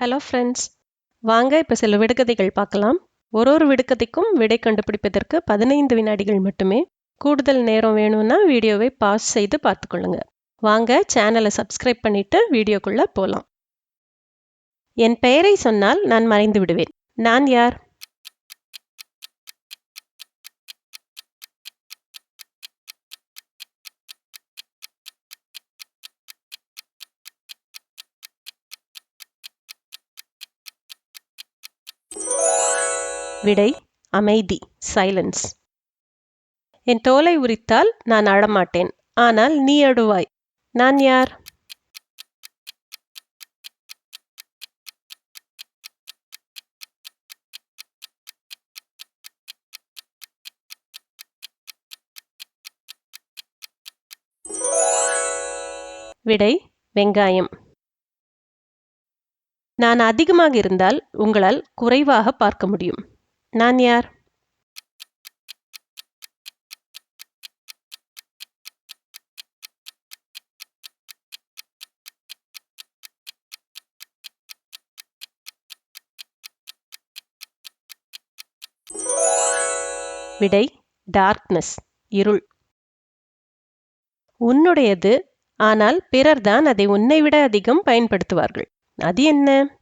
Hello friends வாங்க இப்போ சில விடுகதைகள் பார்க்கலாம். ஒரு ஒரு விடுகதைக்கும் விடை கண்டுபிடிப்பதற்கு பதினைந்து வினாடிகள் மட்டுமே கூடுதல் நேரம் வேணும்னா வீடியோவை பாஸ் செய்து பார்த்துக்கொள்ளுங்க. வாங்க சேனலை சப்ஸ்கிரைப் பண்ணிட்டு வீடியோக்குள்ளே போகலாம் என் பெயரை சொன்னால் நான் மறைந்து விடுவேன் நான் யார்? விடை அமைதி சைலன்ஸ் என் தோலை உரித்தால் நான் அழமாட்டேன் ஆனால் நீ அழுவாய். நான் யார்? விடை வெங்காயம். நான் அதிகமாக இருந்தால் உங்களால் குறைவாக பார்க்க முடியும். நான் யார் விடை டார்க்னஸ் இருள். உன்னுடையது ஆனால் பிறர்தான் அதை உன்னை விட அதிகம் பயன்படுத்துவார்கள். அது என்ன?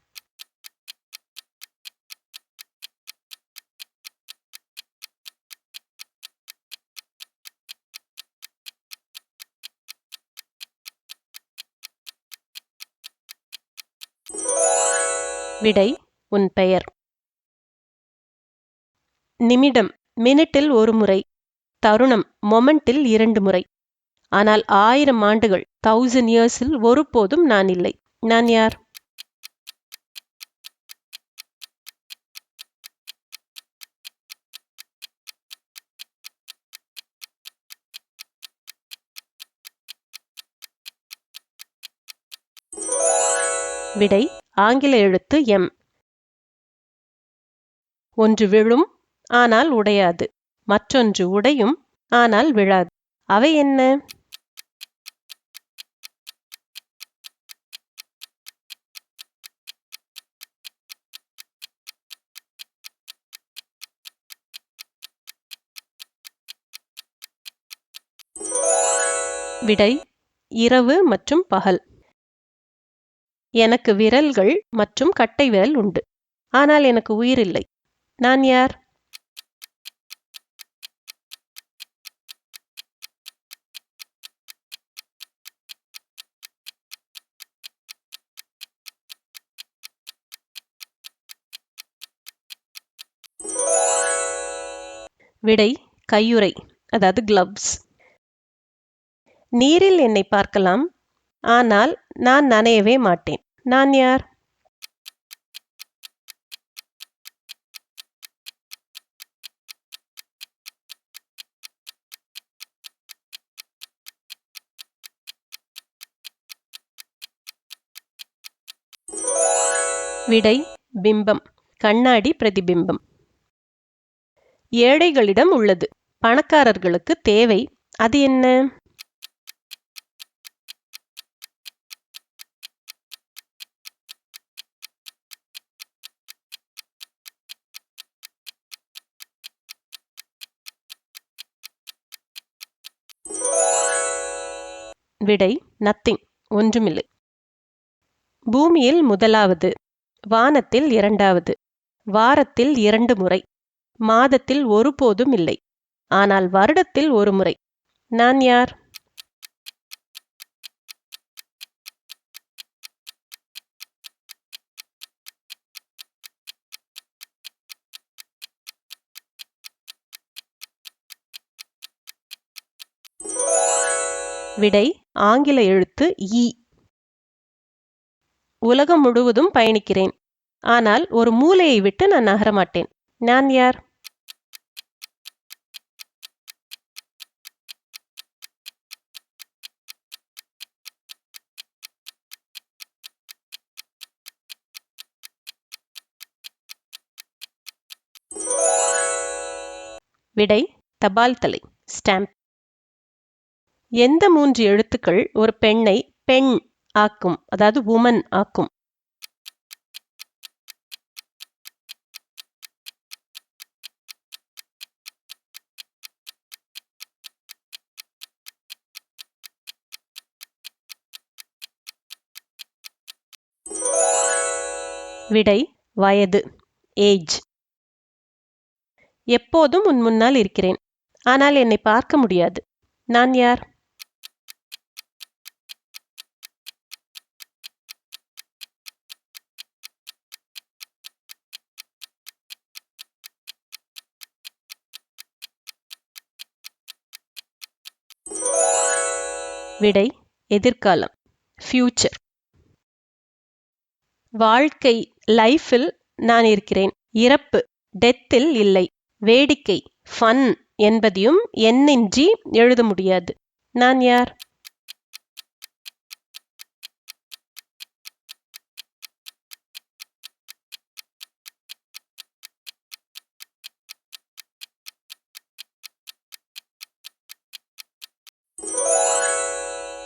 விடை உன் பெயர். நிமிடம் மினிட்டில் ஒரு முறை தருணம் மொமெண்டில் இரண்டு முறை. ஆனால் ஆயிரம் ஆண்டுகள் தௌசண்ட் இயர்ஸில் ஒருபோதும் நான் இல்லை. நான் யார்? விடை ஆங்கில எழுத்து எம். ஒன்று விழும் ஆனால் உடையாது. மற்றொன்று உடையும் ஆனால் விழாது. அவை என்ன? விடை இரவு மற்றும் பகல். எனக்கு விரல்கள் மற்றும் கட்டை விரல் உண்டு. ஆனால் எனக்கு உயிர் இல்லை. நான் யார்? விடை கையுறை அதாவது கிளவ்ஸ் நீரில் என்னை பார்க்கலாம். ஆனால் நான் நனையவே மாட்டேன். நான் யார்? விடை பிம்பம். கண்ணாடி பிரதிபிம்பம். ஏழைகளிடம் உள்ளது. பணக்காரர்களுக்கு தேவை. அது என்ன? விடை நத்திங் ஒன்றுமில்லை. பூமியில் முதலாவது வானத்தில் இரண்டாவது வாரத்தில் இரண்டு முறை மாதத்தில் ஒருபோதும் இல்லை. ஆனால் வருடத்தில் ஒரு முறை. நான் யார்? விடை ஆங்கில எழுத்து இ. உலகம் முழுவதும் பயணிக்கிறேன். ஆனால் ஒரு மூலையை விட்டு நான் நகரமாட்டேன். நான் யார்? விடை தபால் தலை. ஸ்டாம்ப். எந்த மூன்று எழுத்துக்கள் ஒரு பெண்ணை பெண் ஆக்கும்? அதாவது உமன் ஆக்கும். விடை வயது ஏஜ் எப்போதும் உன் முன்னால் இருக்கிறேன். ஆனால் என்னை பார்க்க முடியாது. நான் யார்? விடை எதிர்காலம். ஃபியூச்சர் வாழ்க்கை லைஃபில் நான் இருக்கிறேன். இறப்பு டெத்தில் இல்லை. வேடிக்கை ஃபன் என்பதையும் என்னின்றி எழுத முடியாது. நான் யார்?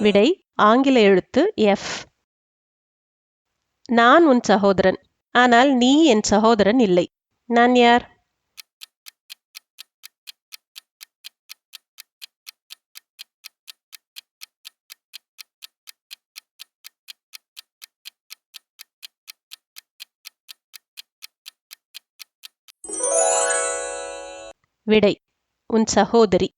விடை ஆங்கில எழுத்து எஃப் நான் உன் சகோதரன். ஆனால் நீ என் சகோதரன் இல்லை. நான் யார்? விடை உன் சகோதரி.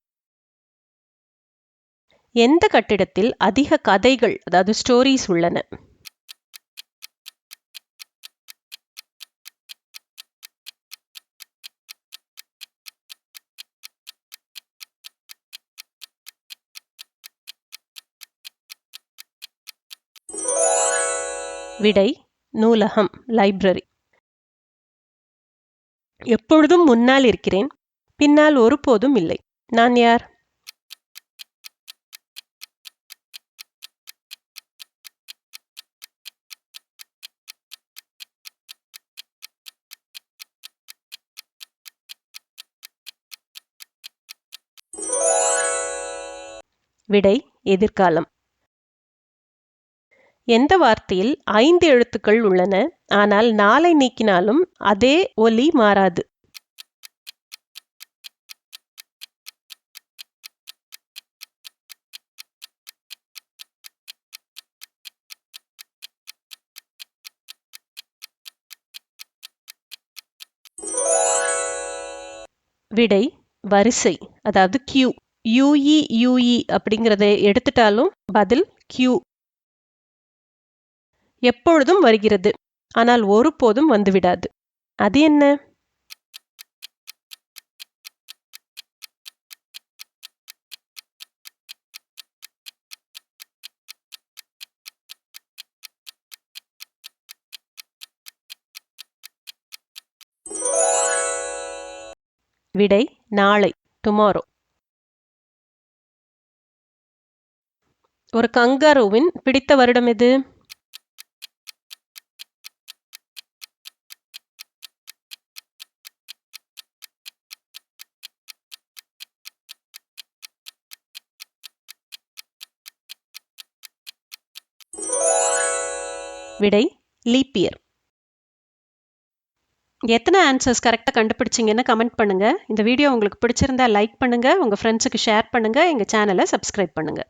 எந்த கட்டிடத்தில் அதிக கதைகள் அதாவது ஸ்டோரிஸ் உள்ளன? விடை நூலகம் லைப்ரரி எப்பொழுதும் முன்னால் இருக்கிறேன் பின்னால் ஒருபோதும் இல்லை. நான் யார்? விடை எதிர்காலம். எந்த வார்த்தையில் ஐந்து எழுத்துக்கள் உள்ளன? ஆனால் நாளை நீக்கினாலும் அதே ஒலி மாறாது. விடை வரிசை அதாவது கியூ யூஇ யூஇ அப்படிங்கிறத எடுத்துட்டாலும் பதில் கியூ. எப்பொழுதும் வருகிறது ஆனால் ஒருபோதும் வந்துவிடாது. அது என்ன? விடை நாளை டுமாரோ ஒரு கங்காரோவின் பிடித்த வருடம் எது? விடை லீப்பியர். எத்தனை ஆன்சர்ஸ் கரெக்டாக கண்டுபிடிச்சிங்கன்னு கமெண்ட் பண்ணுங்கள் இந்த வீடியோ உங்களுக்கு பிடிச்சிருந்தா லைக் பண்ணுங்கள் உங்கள் ஃப்ரெண்ட்ஸுக்கு ஷேர் பண்ணுங்கள் எங்கள் சேனலை சப்ஸ்கிரைப் பண்ணுங்கள்